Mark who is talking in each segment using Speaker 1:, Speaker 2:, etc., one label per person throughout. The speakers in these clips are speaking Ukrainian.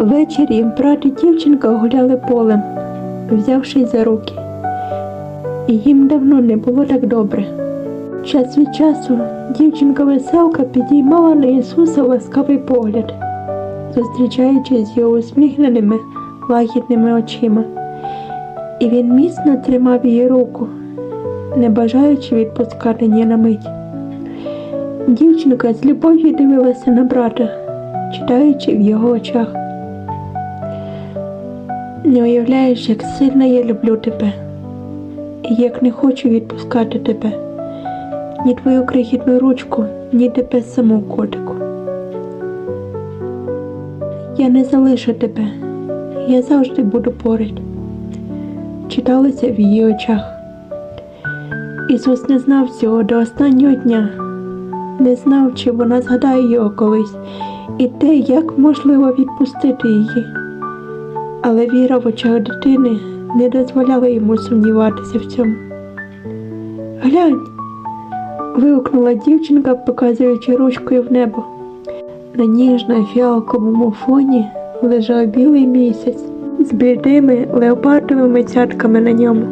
Speaker 1: Ввечері брат і дівчинка гуляли полем, взявшись за руки. І їм давно не було так добре. Час від часу дівчинка веселка підіймала на Ісуса ласкавий погляд, зустрічаючись з його усміхненими, лагідними очима. І він міцно тримав її руку, не бажаючи відпускати ні на мить. Дівчинка з любов'ю дивилася на брата, читаючи в його очах. Не уявляєш, як сильно я люблю тебе, і як не хочу відпускати тебе, ні твою крихітну ручку, ні тебе саму котику. Я не залишу тебе, я завжди буду поряд. Читалося в її очах. Ісус не знав цього до останнього дня, не знав, чи вона згадає його колись, і те, як можливо відпустити її. Але віра в очах дитини не дозволяла йому сумніватися в цьому. Глянь. вигукнула дівчинка, показуючи ручкою в небо. На ніжно фіалковому фоні лежав білий місяць з блідими леопардовими цятками на ньому.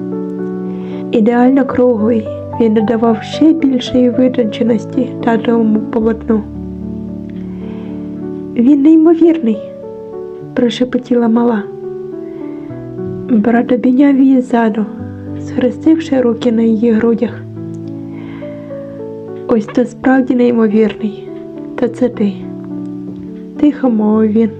Speaker 1: Ідеально круглий, він додавав ще більшої витонченості татовому полотну. Він неймовірний, прошепотіла мала. Брат обійняв її ззаду, схрестивши руки на її грудях. Ось то справді неймовірний, та це ти. Тихо мовив він.